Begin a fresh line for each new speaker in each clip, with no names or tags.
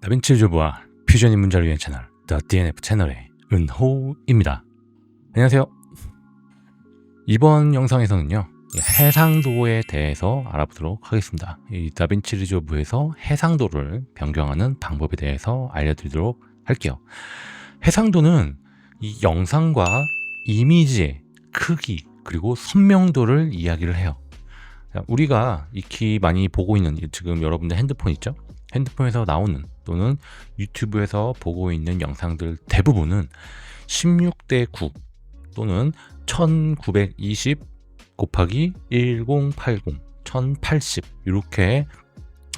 다빈치 조부와 퓨전 입문자를 위한 채널 The DNF 채널의 은호입니다. 안녕하세요. 이번 영상에서는요. 이 해상도에 대해서 알아보도록 하겠습니다. 이 다빈치 리조브에서 해상도를 변경하는 방법에 대해서 알려드리도록 할게요. 해상도는 이 영상과 이미지의 크기 그리고 선명도를 이야기를 해요. 자, 우리가 익히 많이 보고 있는 지금 여러분들 핸드폰 있죠? 핸드폰에서 나오는 또는 유튜브에서 보고 있는 영상들 대부분은 16대 9 또는 1920 곱하기 1080, 1080 이렇게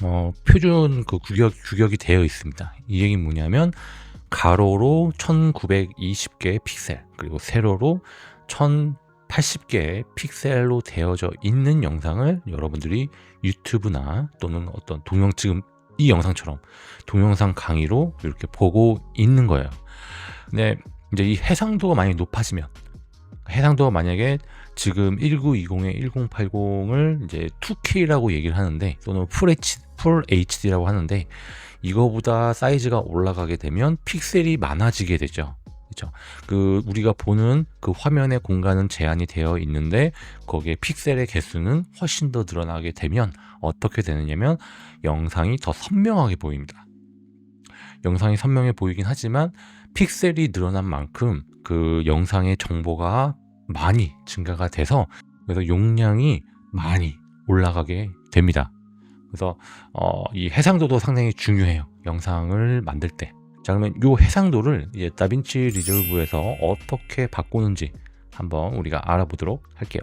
어, 표준 그 규격, 규격이 되어 있습니다. 이 얘기는 뭐냐면 가로로 1920개의 픽셀 그리고 세로로 1080개의 픽셀로 되어져 있는 영상을 여러분들이 유튜브나 또는 어떤 동영 지금 이 영상처럼 동영상 강의로 이렇게 보고 있는 거예요. 근데 이제 이 해상도가 만약에 높아지면 해상도가 만약에 지금 1920에 1080을 이제 2K라고 얘기를 하는데 또는 풀, H, 풀 HD라고 하는데 이거보다 사이즈가 올라가게 되면 픽셀이 많아지게 되죠. 그렇죠. 그 우리가 보는 그 화면의 공간은 제한이 되어 있는데 거기에 픽셀의 개수는 훨씬 더 늘어나게 되면 어떻게 되느냐면 영상이 더 선명하게 보입니다. 영상이 선명해 보이긴 하지만 픽셀이 늘어난 만큼 그 영상의 정보가 많이 증가가 돼서 그래서 용량이 많이 올라가게 됩니다. 그래서 어, 이 해상도도 상당히 중요해요. 영상을 만들 때. 자 그러면 이 해상도를 이제 다빈치 리졸브에서 어떻게 바꾸는지 한번 우리가 알아보도록 할게요.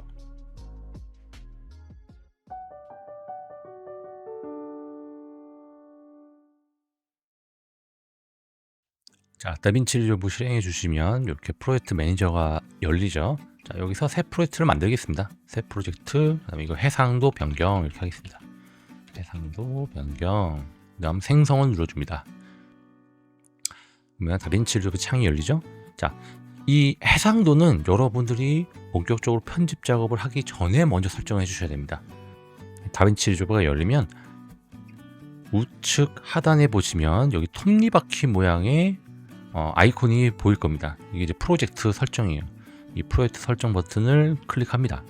자, 다빈치 리졸브 실행해 주시면 이렇게 프로젝트 매니저가 열리죠. 자, 여기서 새 프로젝트를 만들겠습니다. 새 프로젝트, 그다음에 이거 해상도 변경 이렇게 하겠습니다. 해상도 변경, 그다음 생성을 눌러줍니다. 그러면 다빈치 리졸브 창이 열리죠. 자, 이 해상도는 여러분들이 본격적으로 편집 작업을 하기 전에 먼저 설정해 주셔야 됩니다. 다빈치 리졸브가 열리면 우측 하단에 보시면 여기 톱니바퀴 모양의 어, 아이콘이 보일 겁니다. 이게 이제 프로젝트 설정이에요. 이 프로젝트 설정 버튼을 클릭합니다.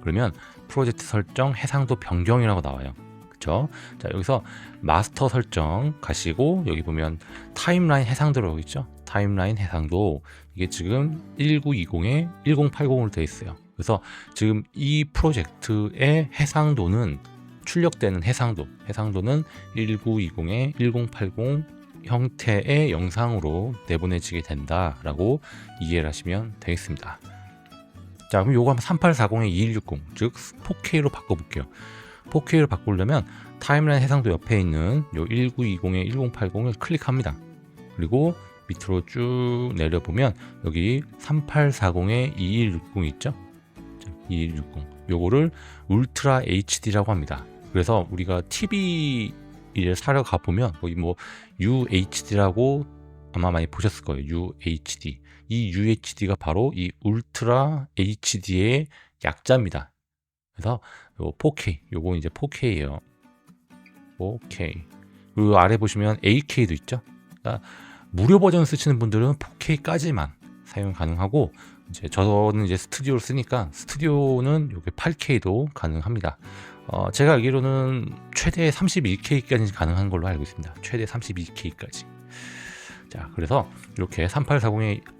그러면 프로젝트 설정 해상도 변경이라고 나와요. 그쵸? 자, 여기서 마스터 설정 가시고 여기 보면 타임라인 해상도라고 있죠? 타임라인 해상도 이게 지금 1920에 1080으로 되어 있어요. 그래서 지금 이 프로젝트의 해상도는 출력되는 해상도, 해상도는 1920에 1080 형태의 영상으로 내보내지게 된다라고 이해를 하시면 되겠습니다. 자, 그럼 요거 한번 3840에 2160, 즉 4K로 바꿔볼게요. 4K로 바꾸려면 타임라인 해상도 옆에 있는 요 1920에 1080을 클릭합니다. 그리고 밑으로 쭉 내려보면 여기 3840에 2160 있죠? 2160. 요거를 울트라 HD라고 합니다. 그래서 우리가 TV 이제 사러 가보면 거기 뭐 UHD라고 아마 많이 보셨을 거예요. UHD. 이 UHD가 바로 이 울트라 HD의 약자입니다. 그래서 요 4K, 요거 이제 4K예요. 4K. 그 아래 보시면 8K도 있죠. 그러니까 무료 버전 쓰시는 분들은 4K까지만 사용 가능하고 이제 저는 이제 스튜디오를 쓰니까 스튜디오는 요게 8K도 가능합니다. 어, 제가 알기로는 최대 32K까지 가능한 걸로 알고 있습니다. 최대 32K까지. 자, 그래서 이렇게 3840에 아,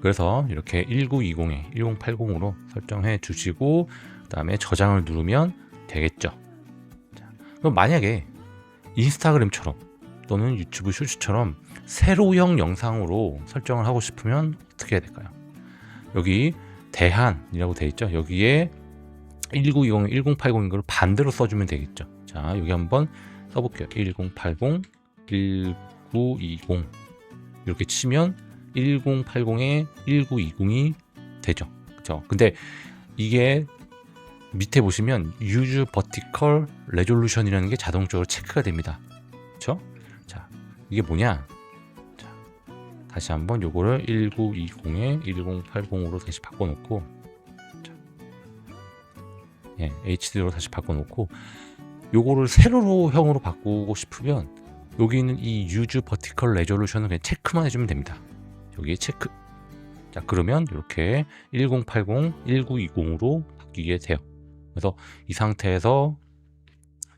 그래서 이렇게 1920에 1080으로 설정해 주시고 그 다음에 저장을 누르면 되겠죠. 자, 그럼 만약에 인스타그램처럼 또는 유튜브 쇼츠처럼 세로형 영상으로 설정을 하고 싶으면 어떻게 해야 될까요? 여기 대한이라고 되어 있죠. 여기에 1920, 1080인 걸 반대로 써주면 되겠죠. 자, 여기 한번 써볼게요. 1080, 1920 이렇게 치면 1080에 1920이 되죠. 그죠? 근데 이게 밑에 보시면 Use Vertical Resolution이라는 게 자동적으로 체크가 됩니다. 그렇죠? 자, 이게 뭐냐? 자, 다시 한번 요거를 1920에 1080으로 다시 바꿔 놓고 예, HD로 다시 바꿔 놓고 요거를 세로형으로 바꾸고 싶으면 여기 있는 이 use vertical resolution을 그냥 체크만 해주면 됩니다. 여기에 체크. 자 그러면 이렇게 1080, 1920으로 바뀌게 돼요. 그래서 이 상태에서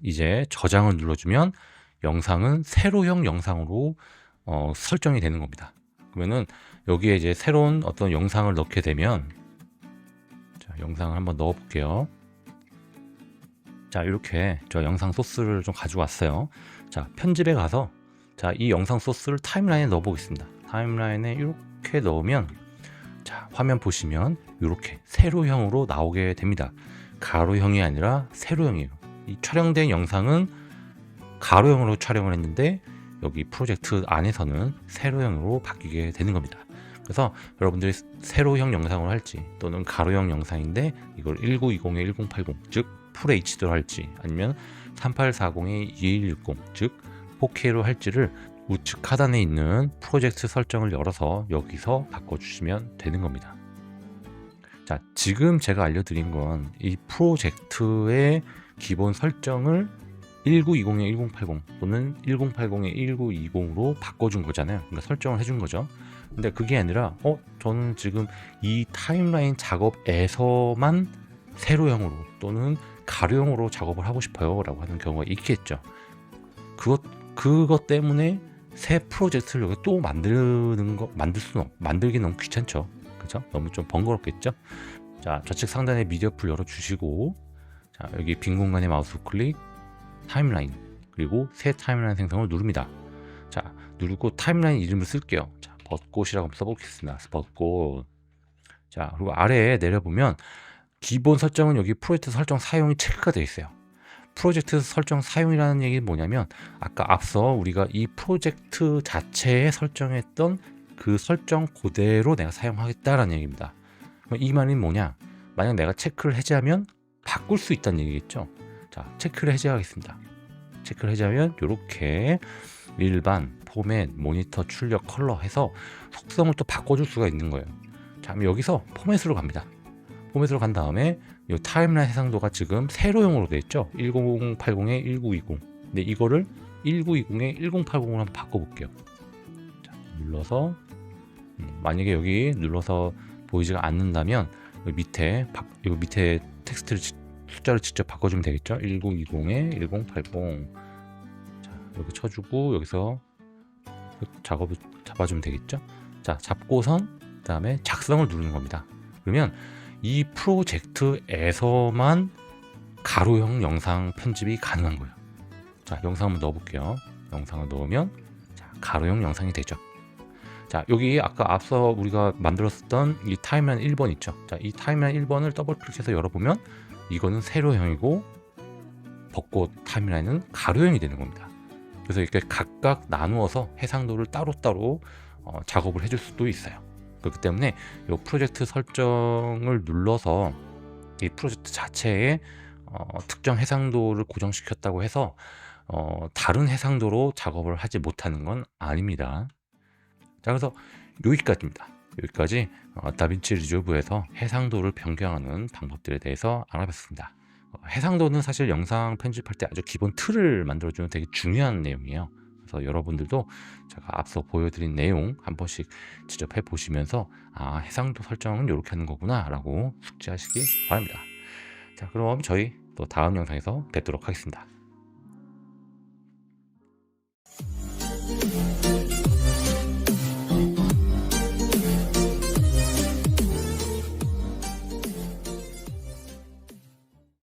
이제 저장을 눌러주면 영상은 세로형 영상으로 어, 설정이 되는 겁니다. 그러면은 여기에 이제 새로운 어떤 영상을 넣게 되면 자, 영상을 한번 넣어 볼게요. 자, 이렇게 저 영상 소스를 좀 가지고 왔어요. 자, 편집에 가서 자, 이 영상 소스를 타임라인에 넣어 보겠습니다. 타임라인에 이렇게 넣으면 자, 화면 보시면 이렇게 세로형으로 나오게 됩니다. 가로형이 아니라 세로형이에요. 이 촬영된 영상은 가로형으로 촬영을 했는데 여기 프로젝트 안에서는 세로형으로 바뀌게 되는 겁니다. 그래서 여러분들이 세로형 영상을 할지 또는 가로형 영상인데 이걸 1920에 1080, 즉 풀HD로 할지 아니면 3840에 2160, 즉 4K로 할지를 우측 하단에 있는 프로젝트 설정을 열어서 여기서 바꿔주시면 되는 겁니다. 자, 지금 제가 알려드린 건 이 프로젝트의 기본 설정을 1920에 1080 또는 1080에 1920으로 바꿔준 거잖아요. 그러니까 설정을 해준 거죠. 근데 그게 아니라, 어, 저는 지금 이 타임라인 작업에서만 세로형으로 또는 가로형으로 작업을 하고 싶어요. 라고 하는 경우가 있겠죠. 그것, 그것 때문에 새 프로젝트를 여기 또 만드는 거, 만들 수는, 없, 만들기 너무 귀찮죠. 그죠? 너무 좀 번거롭겠죠? 자, 좌측 상단에 미디어 풀 열어 주시고, 자, 여기 빈 공간에 마우스 클릭, 타임라인, 그리고 새 타임라인 생성을 누릅니다. 자, 누르고 타임라인 이름을 쓸게요. 자, 벚꽃이라고 한번 써보겠습니다. 벚꽃. 자, 그리고 아래에 내려보면 기본 설정은 여기 프로젝트 설정 사용이 체크가 되어 있어요. 프로젝트 설정 사용이라는 얘기는 뭐냐면 아까 앞서 우리가 이 프로젝트 자체에 설정했던 그 설정 그대로 내가 사용하겠다라는 얘기입니다. 이 말이 뭐냐? 만약 내가 체크를 해제하면 바꿀 수 있다는 얘기겠죠. 자, 체크를 해제하겠습니다. 체크를 해제하면 이렇게 일반 포맷, 모니터, 출력, 컬러 해서 속성을 또 바꿔줄 수가 있는 거예요. 자, 그럼 여기서 포맷으로 갑니다. 포맷으로 간 다음에 이 타임라인 해상도가 지금 세로형으로 되어 있죠. 1080에 1920. 근데 이거를 1920에 1080으로 한번 바꿔볼게요. 자, 눌러서 음, 만약에 여기 눌러서 보이지가 않는다면 여기 밑에 바, 여기 밑에 텍스트를 숫자를 직접 바꿔주면 되겠죠. 1920에 1080. 자, 여기 쳐주고 여기서 작업을 잡아주면 되겠죠. 자, 잡고선 그다음에 작성을 누르는 겁니다. 그러면 이 프로젝트에서만 가로형 영상 편집이 가능한 거예요. 자, 영상 한번 넣어볼게요. 영상을 넣으면 자, 가로형 영상이 되죠. 자, 여기 아까 앞서 우리가 만들었던 이 타임라인 1번 있죠. 자, 이 타임라인 1번을 더블 클릭해서 열어보면 이거는 세로형이고 벚꽃 타임라인은 가로형이 되는 겁니다. 그래서 이렇게 각각 나누어서 해상도를 따로따로 어, 작업을 해줄 수도 있어요. 그렇기 때문에 이 프로젝트 설정을 눌러서 이 프로젝트 자체에 어, 특정 해상도를 고정시켰다고 해서 어, 다른 해상도로 작업을 하지 못하는 건 아닙니다. 자, 그래서 여기까지입니다. 여기까지 어, 다빈치 리조브에서 해상도를 변경하는 방법들에 대해서 알아봤습니다. 어, 해상도는 사실 영상 편집할 때 아주 기본 틀을 만들어주는 되게 중요한 내용이에요. 그래서 여러분들도 제가 앞서 보여드린 내용 한 번씩 직접 해보시면서 아 해상도 설정은 이렇게 하는 거구나 라고 숙지하시기 바랍니다. 자 그럼 저희 또 다음 영상에서 뵙도록 하겠습니다.